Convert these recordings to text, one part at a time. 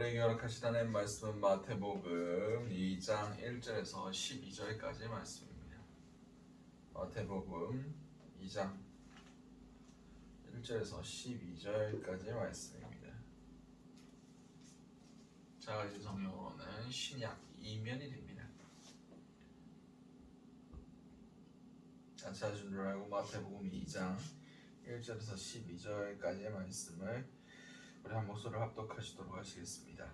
우리에게 허락하시다는 말씀은 마태복음 2장 1절에서 12절까지의 말씀입니다. 마태복음 2장 1절에서 12절까지의 말씀입니다. 자가지 성경으로는 신약 2면이 됩니다. 찾아준 줄 알고 마태복음 2장 1절에서 12절까지의 말씀을 우리 한 목소리를 합독하시도록 하시겠습니다.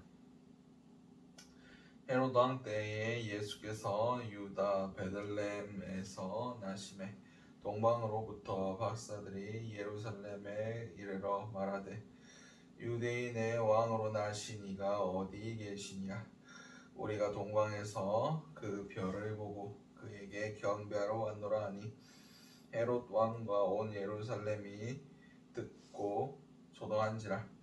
왕 때에 예수께서 유다 베들레헴에서 나심에 동방으로부터 박사들이 예루살렘에 이르러 말하되 유대인의 왕으로 나신 이가 어디 계시냐 우리가 동방에서 그 별을 보고 그에게 경배하러 왔노라 하니 헤롯 왕과 온 예루살렘이 듣고 소동한지라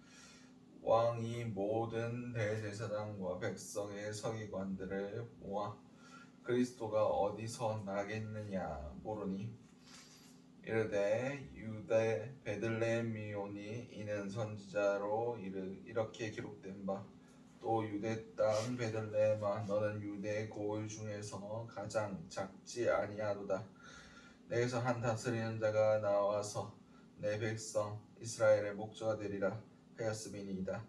왕이 모든 대제사장과 백성의 서기관들을 모아 그리스도가 어디서 나겠느냐 물으니 이르되 유대 베들레헴이오니 이는 선지자로 이렇게 기록된 바 또 유대 땅 베들레헴아 너는 유대 고을 중에서 가장 작지 아니하도다. 내게서 한 다스리는 자가 나와서 내 백성 이스라엘의 목자가 되리라 하였음이니이다.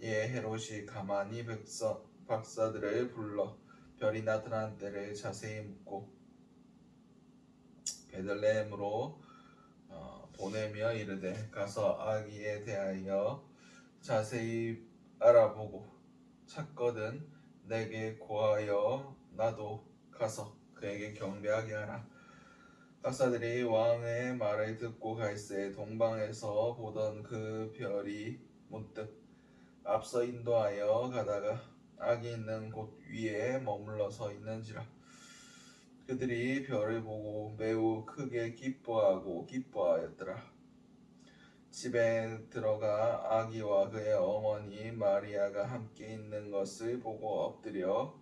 이에 헤롯이 가만히 백성 박사들을 불러 별이 나타난 때를 자세히 묻고 베들레헴으로 어, 보내며 이르되 가서 아기에 대하여 자세히 알아보고 찾거든 내게 고하여 나도 가서 그에게 경배하게 하라. 박사들이 왕의 말을 듣고 갈새 동방에서 보던 그 별이 문득 앞서 인도하여 가다가 악이 있는 곳 위에 머물러 서 있는지라. 그들이 별을 보고 매우 크게 기뻐하고 기뻐하였더라. 집에 들어가 아기와 그의 어머니 마리아가 함께 있는 것을 보고 엎드려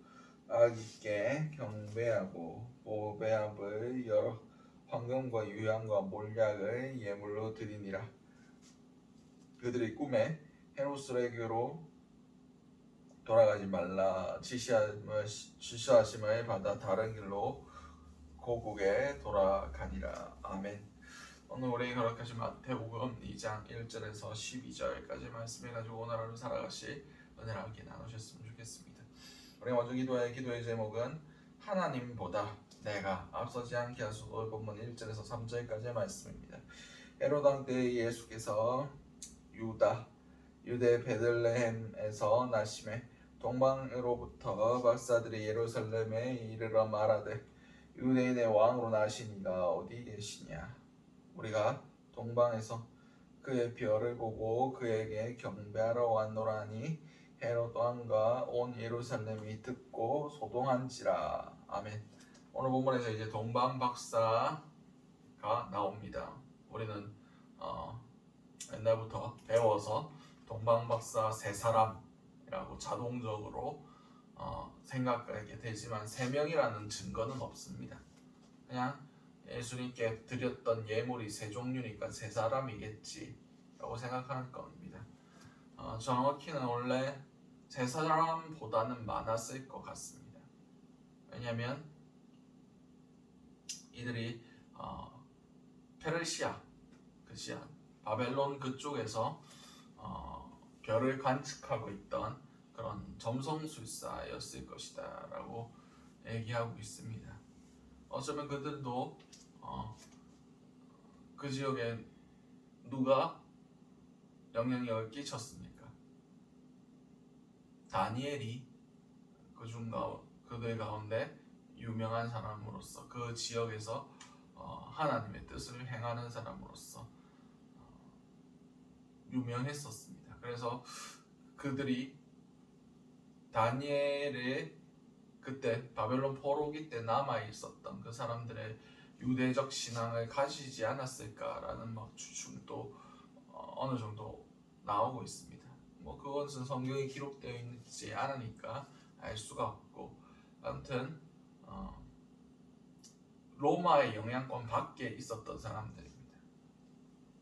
아기께 경배하고 보배합을 열어 황금과 유향과 몰약을 예물로 드리니라. 그들이 꿈에 헤로스에게로 돌아가지 말라 지시함을 지시하심을 받아 다른 길로 고국에 돌아가니라. 아멘. 오늘 우리에게 허락하신 마태복음 2장 1절에서 12절까지 말씀해 가지고 오늘 하루 살아가시 은혜를 함께 나누셨으면 좋겠습니다. 우리 먼저 기도할 기도의 제목은 하나님보다 내가 앞서지 않게 하소서 본문 1절에서 3절까지의 말씀입니다. 헤로당 때 예수께서 유다 유대 베들레헴에서 나심에 동방으로부터 박사들이 예루살렘에 이르러 말하되 유대인의 왕으로 나신 이가 어디 계시냐 우리가 동방에서 그의 별을 보고 그에게 경배하러 왔노라니 헤롯 왕과 온 예루살렘이 듣고 소동한지라 아멘. 오늘 본문에서 이제 동방 박사가 나옵니다. 우리는 어, 옛날부터 배워서 동방 박사 세 사람이라고 자동적으로 어, 생각하게 되지만 세 명이라는 증거는 없습니다. 그냥 예수님께 드렸던 예물이 세 종류니까 세 사람이겠지라고 생각하는 겁니다. 어, 정확히는 원래 세 사람보다는 많았을 것 같습니다. 왜냐하면 이들이 어, 페르시아, 그시아, 바벨론 그쪽에서 어, 별을 관측하고 있던 그런 점성술사였을 것이다라고 얘기하고 있습니다. 어쩌면 그들도 어, 그 지역에 누가 영향력을 끼쳤습니까? 다니엘이 그중 가 그들 가운데 유명한 사람으로서 그 지역에서 어, 하나님의 뜻을 행하는 사람으로서 어, 유명했었습니다. 그래서 그들이 다니엘의 그때 바벨론 포로기 때 남아 있었던 그 사람들의 유대적 신앙을 가지지 않았을까라는 막 추측도 어, 어느 정도 나오고 있습니다. 뭐 그것은 성경에 기록되어 있지 않으니까 알 수가 없고 아무튼 어, 로마의 영향권 밖에 있었던 사람들입니다.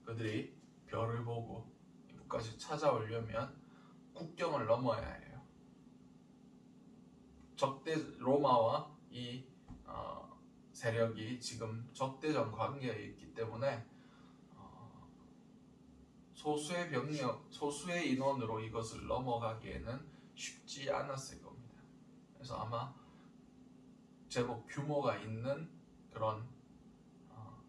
그들이 별을 보고 이곳까지 찾아오려면 국경을 넘어야 해요. 적대 로마와 이 어, 세력이 지금 적대적 관계에 있기 때문에 어, 소수의 병력, 소수의 인원으로 이것을 넘어가기에는 쉽지 않았을 겁니다. 그래서 아마 제법 규모가 있는 그런 어,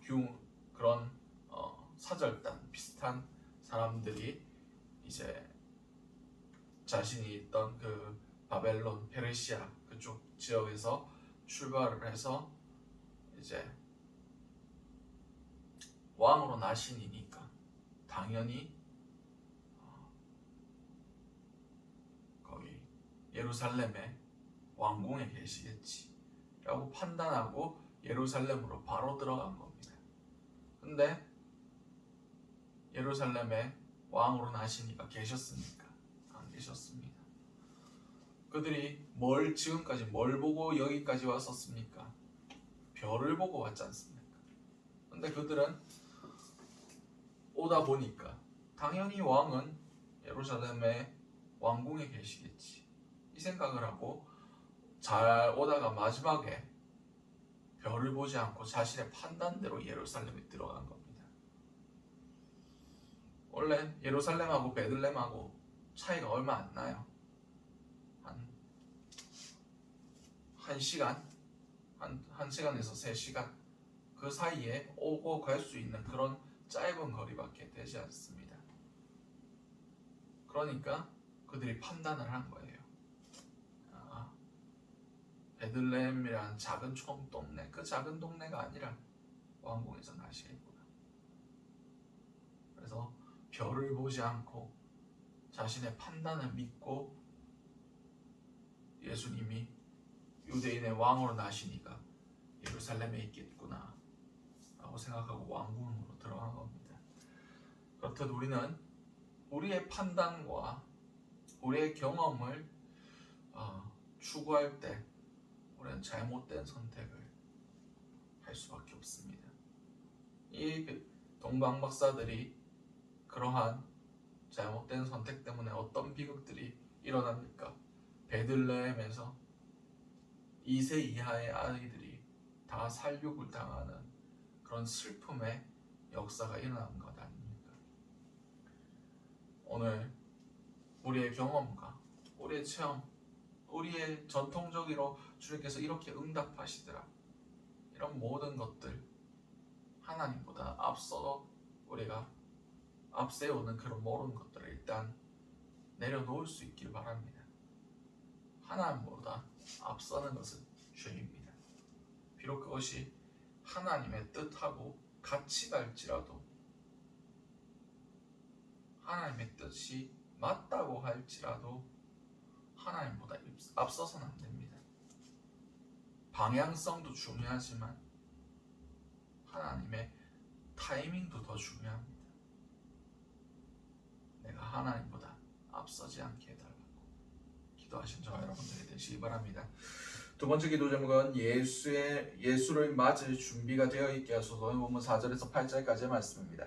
규 그런 어, 사절단 비슷한 사람들이 이제 자신이 있던 그 바벨론, 페르시아 그쪽 지역에서 출발을 해서 이제 왕으로 나신이니까 당연히 어, 거기 예루살렘의 왕궁에 계시겠지라고 판단하고 예루살렘으로 바로 들어간 겁니다. 근데 예루살렘에 왕으로 나시니까 계셨습니까? 안 계셨습니다. 그들이 뭘 지금까지 뭘 보고 여기까지 왔었습니까? 별을 보고 왔지 않습니까? 근데 그들은 오다 보니까 당연히 왕은 예루살렘의 왕궁에 계시겠지 이 생각을 하고 잘 오다가 마지막에 별을 보지 않고 자신의 판단대로 예루살렘에 들어간 겁니다. 원래 예루살렘하고 베들렘하고 차이가 얼마 안 나요. 한, 한 시간? 한, 한 시간에서 세 시간? 그 사이에 오고 갈 수 있는 그런 짧은 거리밖에 되지 않습니다. 그러니까 그들이 판단을 한 거예요. 아, 베들레헴이라는 작은 촌 동네, 그 작은 동네가 아니라 왕궁에서 나시겠구나. 그래서 별을 보지 않고 자신의 판단을 믿고 예수님이 유대인의 왕으로 나시니까 예루살렘에 있겠구나 라고 생각하고 왕궁으로 들어간 겁니다. 그렇듯 우리는 우리의 판단과 우리의 경험을 어, 추구할 때 우리는 잘못된 선택을 할 수밖에 없습니다. 이 동방 박사들이 그러한 잘못된 선택 때문에 어떤 비극들이 일어납니까? 베들레헴에서 2세 이하의 아이들이 다 살육을 당하는 그런 슬픔의 역사가 일어난 것 아닙니까? 오늘 우리의 경험과 우리의 체험, 우리의 전통적으로 주님께서 이렇게 응답하시더라. 이런 모든 것들 하나님보다 앞서 우리가 앞세우는 그런 모든 것들을 일단 내려놓을 수 있길 바랍니다. 하나님보다 앞서는 것은 죄입니다. 비록 그것이 하나님의 뜻하고 같이 갈지라도 하나님의 뜻이 맞다고 할지라도 하나님보다 앞서서는 안 됩니다. 방향성도 중요하지만 하나님의 타이밍도 더 중요합니다. 내가 하나님보다 앞서지 않게 해달라고 기도하신 저와 여러분들이 되시기 바랍니다. 두 번째 기도 제목은 예수의 예수를 맞을 준비가 되어 있게 하소서. 본문 4절에서 8절까지의 말씀입니다.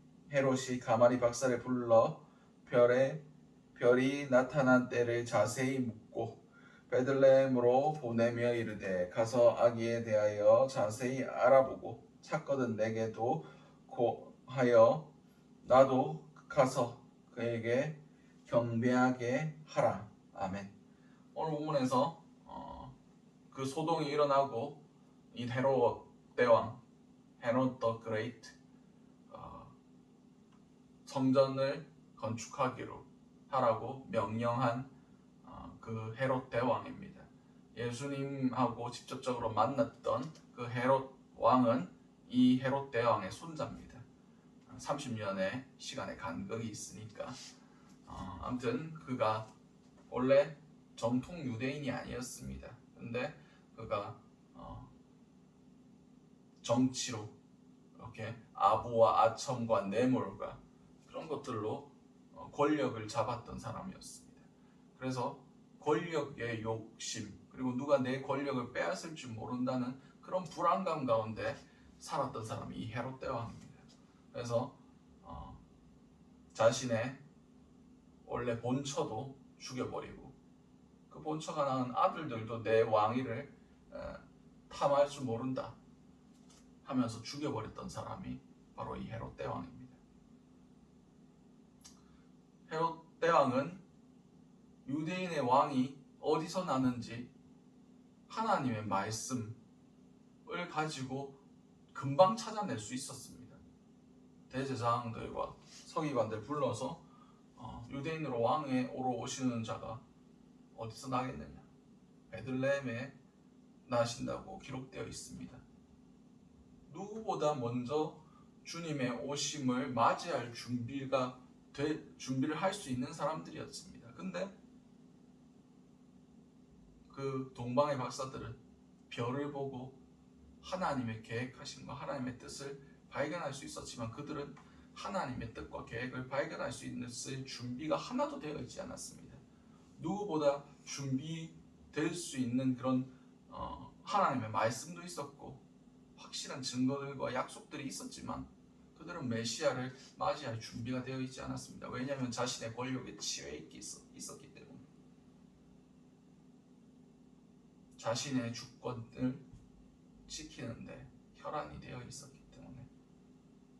헤롯이 가마리 박사를 불러 별에 별이 나타난 때를 자세히 묻고 베들레헴으로 보내며 이르되 가서 아기에 대하여 자세히 알아보고 찾거든 내게도 고하여 나도 가서 그에게 경배하게 하라 아멘. 오늘 본문에서 어, 그 소동이 일어나고 이 헤롯 대왕 헤롯 더 그레이트 어, 성전을 건축하기로 하라고 명령한 어, 그 헤롯 대왕입니다. 예수님하고 직접적으로 만났던 그 헤롯 왕은 이 헤롯 대왕의 손자입니다. 30년의 시간의 간격이 있으니까 어, 아무튼 그가 원래 정통 유대인이 아니었습니다. 근데 그가 어, 정치로 이렇게 아부와 아첨과 뇌물과 그런 것들로 어, 권력을 잡았던 사람이었습니다. 그래서 권력의 욕심 그리고 누가 내 권력을 빼앗을 줄 모른다는 그런 불안감 가운데 살았던 사람이 이 헤롯 대왕입니다. 그래서 어, 자신의 원래 본처도 죽여버리고 그 본처가 낳은 아들들도 내 왕위를 에, 탐할 줄 모른다 하면서 죽여버렸던 사람이 바로 이 헤롯 대왕입니다. 헤롯 대왕은 유대인의 왕이 어디서 나는지 하나님의 말씀을 가지고 금방 찾아낼 수 있었습니다. 대제사장들과 서기관들 불러서 어, 유대인으로 왕에 오러 오시는 자가 어디서 나겠느냐? 베들레헴에 나신다고 기록되어 있습니다. 누구보다 먼저 주님의 오심을 맞이할 준비가 돼, 준비를 할 수 있는 사람들이었습니다. 근데 그 동방의 박사들은 별을 보고 하나님의 계획하심과 하나님의 뜻을 발견할 수 있었지만 그들은 하나님의 뜻과 계획을 발견할 수 있는 준비가 하나도 되어 있지 않았습니다. 누구보다 준비될 수 있는 그런 어, 하나님의 말씀도 있었고 확실한 증거들과 약속들이 있었지만 그들은 메시아를 맞이할 준비가 되어 있지 않았습니다. 왜냐하면 자신의 권력에 치여 있기 있었, 있었기 때문에 자신의 주권을 지키는데 혈안이 되어 있었기 때문에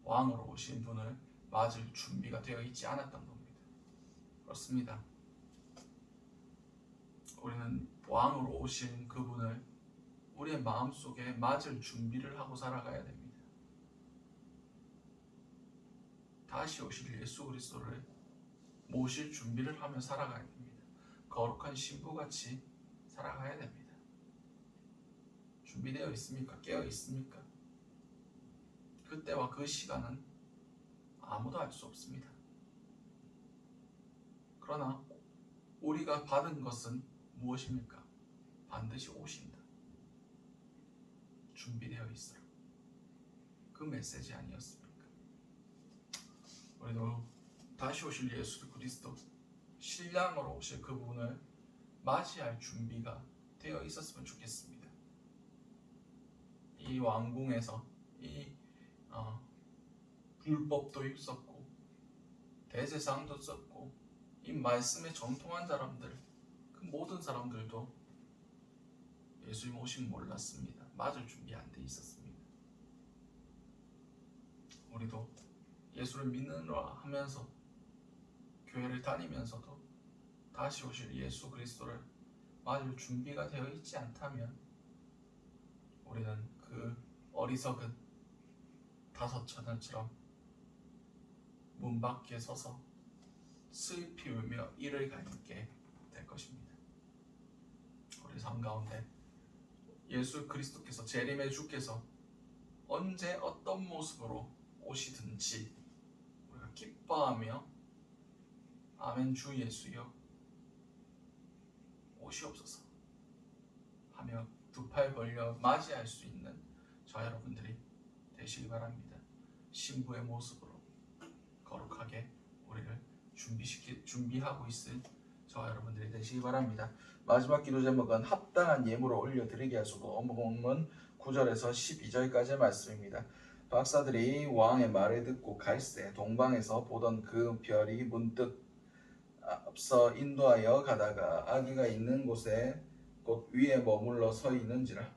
왕으로 오신 분을 맞을 준비가 되어 있지 않았던 겁니다. 그렇습니다. 우리는 왕으로 오신 그분을 우리의 마음속에 맞을 준비를 하고 살아가야 됩니다. 다시 오실 예수 그리스도를 모실 준비를 하며 살아가야 됩니다. 거룩한 신부같이 살아가야 됩니다. 준비되어 있습니까? 깨어 있습니까? 그때와 그 시간은 아무도 알 수 없습니다. 그러나 우리가 받은 것은 무엇입니까? 반드시 오신다. 준비되어 있어요. 그 메시지 아니었습니까? 우리도 다시 오실 예수 그리스도 신랑으로 오실 그분을 맞이할 준비가 되어 있었으면 좋겠습니다. 이 왕궁에서 이 어, 율법도 있었고 대제사장도 썼고 이 말씀에 정통한 사람들 그 모든 사람들도 예수님 오심 몰랐습니다. 맞을 준비 안 돼 있었습니다. 우리도 예수를 믿는라 하면서 교회를 다니면서도 다시 오실 예수 그리스도를 맞을 준비가 되어 있지 않다면 우리는 그 어리석은 다섯 처녀처럼 문 밖에 서서 슬피 울며 이를 갈게 될 것입니다. 우리 삶 가운데 예수 그리스도께서 재림의 주께서 언제 어떤 모습으로 오시든지 기뻐하며 아멘 주 예수여 오시옵소서 하며 두 팔 벌려 맞이할 수 있는 저 여러분들이 되시기 바랍니다. 신부의 모습으로 거룩하게 우리를 준비시키 준비하고 있을 저 여러분들이 되시기 바랍니다. 마지막 기도 제목은 합당한 예물을 올려드리게 하소서 어묵은 9절에서 12절까지의 말씀입니다. 박사들이 왕의 말을 듣고 갈새 동방에서 보던 그 별이 문득 앞서 인도하여 가다가 아기가 있는 곳에 곧 위에 머물러 서 있는지라.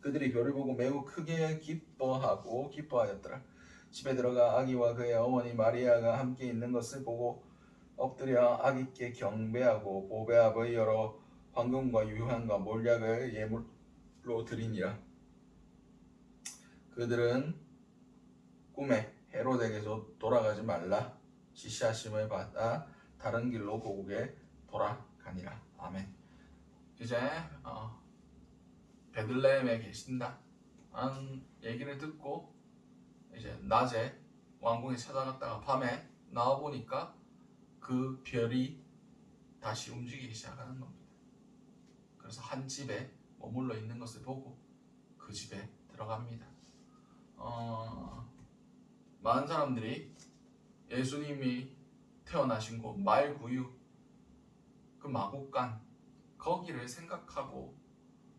그들이 별을 보고 매우 크게 기뻐하고 기뻐하였더라. 집에 들어가 아기와 그의 어머니 마리아가 함께 있는 것을 보고 엎드려 아기께 경배하고 보배압의 여러 황금과 유향과 몰약을 예물로 드리니라 그들은 꿈에 헤롯에게서 돌아가지 말라 지시하심을 받아 다른 길로 고국에 돌아가니라 아멘 이제 어, 베들레헴에 계신다 하는 얘기를 듣고 이제 낮에 왕궁에 찾아갔다가 밤에 나와 보니까 그 별이 다시 움직이기 시작하는 겁니다. 그래서 한 집에 머물러 있는 것을 보고 그 집에 들어갑니다. 어, 많은 사람들이 예수님이 태어나신 곳 말구유 그 마곡간 거기를 생각하고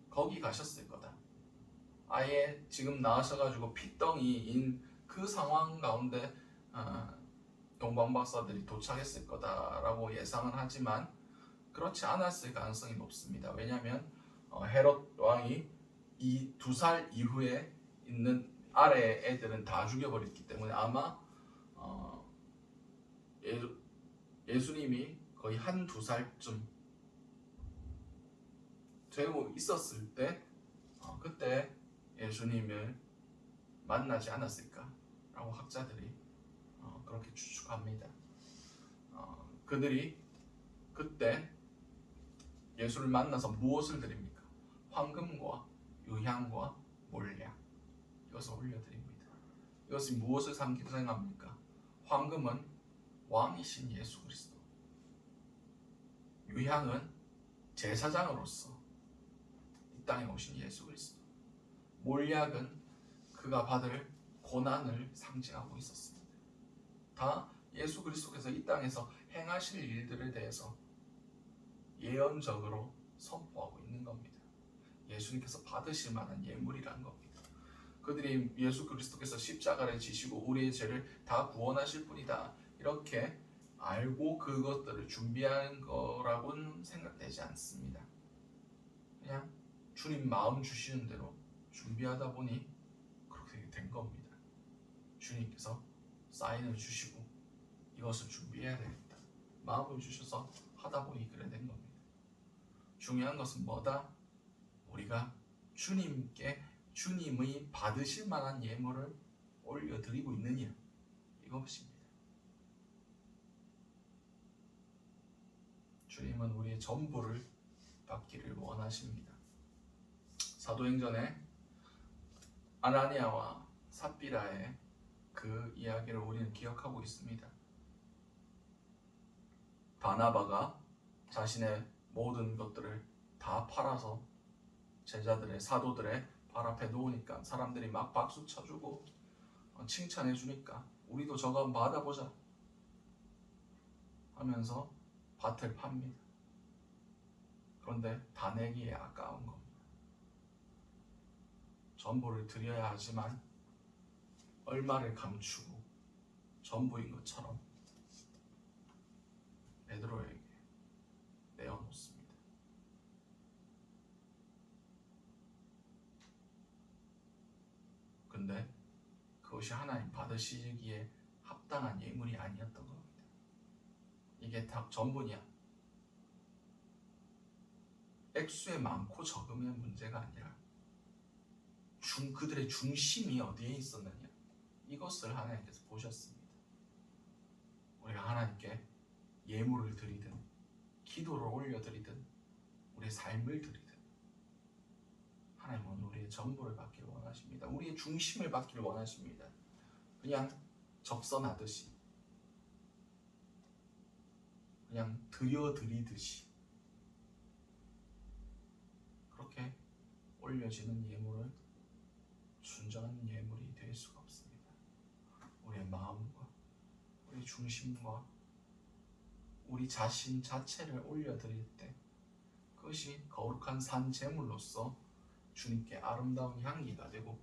거기 가셨을 거다. 아예 지금 나와셔가지고 핏덩이인 그 상황 가운데 어, 동방 박사들이 도착했을 거다라고 예상은 하지만 그렇지 않았을 가능성이 높습니다. 왜냐하면 어, 헤롯 왕이 이 두 살 이후에 있는 아래 애들은 다 죽여버렸기 때문에 아마 어, 예수, 예수님이 거의 한 두 살쯤 되고 있었을 때 어, 그때 예수님을 만나지 않았을까라고 학자들이 어, 그렇게 추측합니다. 어, 그들이 그때 예수를 만나서 무엇을 드립니까? 황금과 유향과 몰약 이것을 올려드립니다. 이것이 무엇을 상징합니까? 황금은 왕이신 예수 그리스도, 유향은 제사장으로서 이 땅에 오신 예수 그리스도, 몰약은 그가 받을 고난을 상징하고 있었습니다. 다 예수 그리스도께서 이 땅에서 행하실 일들에 대해서 예언적으로 선포하고 있는 겁니다. 예수님께서 받으실 만한 예물이라는 겁니다. 그들이 예수 그리스도께서 십자가를 지시고 우리의 죄를 다 구원하실 분이다. 이렇게 알고 그것들을 준비하는 거라고는 생각되지 않습니다. 그냥 주님 마음 주시는 대로 준비하다 보니 그렇게 된 겁니다. 주님께서 사인을 주시고 이것을 준비해야 되겠다. 마음을 주셔서 하다 보니 그래 된 겁니다. 중요한 것은 뭐다? 우리가 주님께 주님의 받으실 만한 예물을 올려드리고 있느냐 이것입니다. 주님은 우리의 전부를 받기를 원하십니다. 사도행전에 아나니아와 삽비라의 그 이야기를 우리는 기억하고 있습니다. 바나바가 자신의 모든 것들을 다 팔아서 제자들의 사도들의 발 앞에 놓으니까 사람들이 막 박수 쳐주고 어, 칭찬해 주니까 우리도 저거 한번 받아보자 하면서 밭을 팝니다. 그런데 다 내기에 아까운 겁니다. 전부를 드려야 하지만 얼마를 감추고 전부인 것처럼 베드로에게 내어놓습니다. 근데 그것이 하나님 받으시기에 합당한 예물이 아니었던 겁니다. 이게 다 전부냐? 액수에 많고 적음의 문제가 아니라 중 그들의 중심이 어디에 있었느냐? 이것을 하나님께서 보셨습니다. 우리가 하나님께 예물을 드리든 기도를 올려드리든 우리의 삶을 드리든 하나님은 우리의 전부를 받기를 원하십니다. 우리의 중심을 받기를 원하십니다. 그냥 적선하듯이 그냥 드려드리듯이 그렇게 올려지는 예물은 순전한 예물이 될 수가 없습니다. 우리의 마음과 우리 중심과 우리 자신 자체를 올려드릴 때 그것이 거룩한 산 제물로서 주님께 아름다운 향기가 되고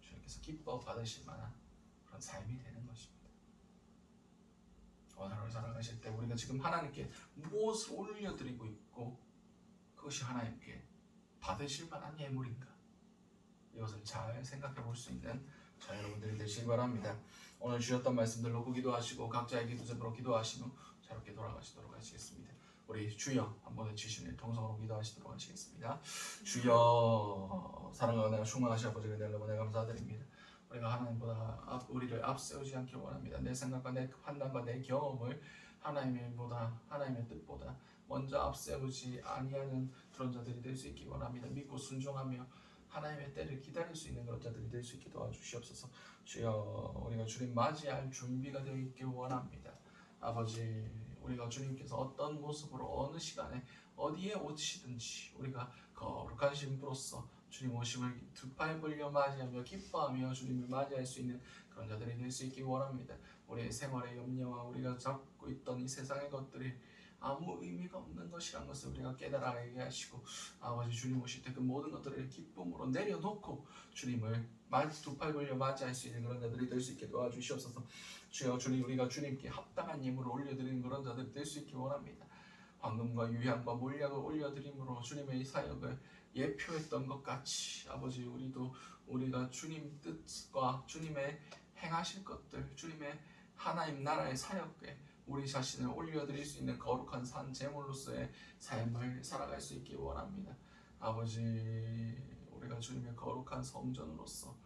주님께서 기뻐 받으실 만한 그런 삶이 되는 것입니다. 오늘 하루 살아가실 때 우리가 지금 하나님께 무엇을 올려드리고 있고 그것이 하나님께 받으실 만한 예물인가 이것을 잘 생각해 볼 수 있는 저 여러분들이 되시기 바랍니다. 오늘 주셨던 말씀들 놓고 기도하시고 각자의 기도 제목으로 기도하신 후 자유롭게 돌아가시도록 하시겠습니다. 우리 주여 한번 외치시는 통성으로 기도하시도록 하시겠습니다. 주여 사랑하는 충만하신 아버지 은혜를 너무 감사드립니다. 우리가 하나님보다 앞, 우리를 앞세우지 않길 원합니다. 내 생각과 내 판단과 내 경험을 하나님보다 하나님의 뜻보다 먼저 앞세우지 아니하는 그런 자들이 될 수 있기 원합니다. 믿고 순종하며 하나님의 때를 기다릴 수 있는 그런 자들이 될 수 있게 도와주시옵소서. 주여 우리가 주님 맞이할 준비가 되어 있길 원합니다. 아버지 우리가 주님께서 어떤 모습으로 어느 시간에 어디에 오시든지 우리가 거룩한 신부로서 주님 오심을 두 팔 벌려 맞이하며 기뻐하며 주님을 맞이할 수 있는 그런 자들이 될 수 있길 원합니다. 우리의 생활의 염려와 우리가 잡고 있던 이 세상의 것들이 아무 의미가 없는 것이란 것을 우리가 깨달아게 하시고 아버지 주님 오실 때 그 모든 것들을 기쁨으로 내려놓고 주님을 두팔 벌려 맞이할 수 있는 그런 자들이 될 수 있게 도와주시옵소서. 주여 주님 우리가 주님께 합당한 예물을 올려드리는 그런 자들이 될 수 있기 원합니다. 황금과 유향과 몰약을 올려드림으로 주님의 사역을 예표했던 것 같이 아버지 우리도 우리가 주님 뜻과 주님의 행하실 것들 주님의 하나님 나라의 사역에 우리 자신을 올려드릴 수 있는 거룩한 산 제물로서의 삶을 살아갈 수 있기 원합니다. 아버지 우리가 주님의 거룩한 성전으로서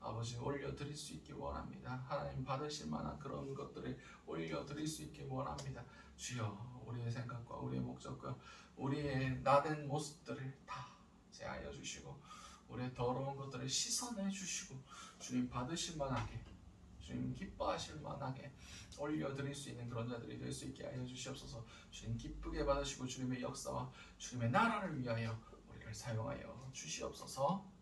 아버지 올려드릴 수 있기 원합니다. 하나님 받으실 만한 그런 것들을 올려드릴 수 있기 원합니다. 주여 우리의 생각과 우리의 목적과 우리의 나된 모습들을 다 제하여 주시고 우리의 더러운 것들을 씻어내 주시고 주님 받으실 만하게 주님 기뻐하실 만하게 올려드릴 수 있는 그런 자들이 될 수 있게 하여 주시옵소서. 주님 기쁘게 받으시고 주님의 역사와 주님의 나라를 위하여 우리를 사용하여 주시옵소서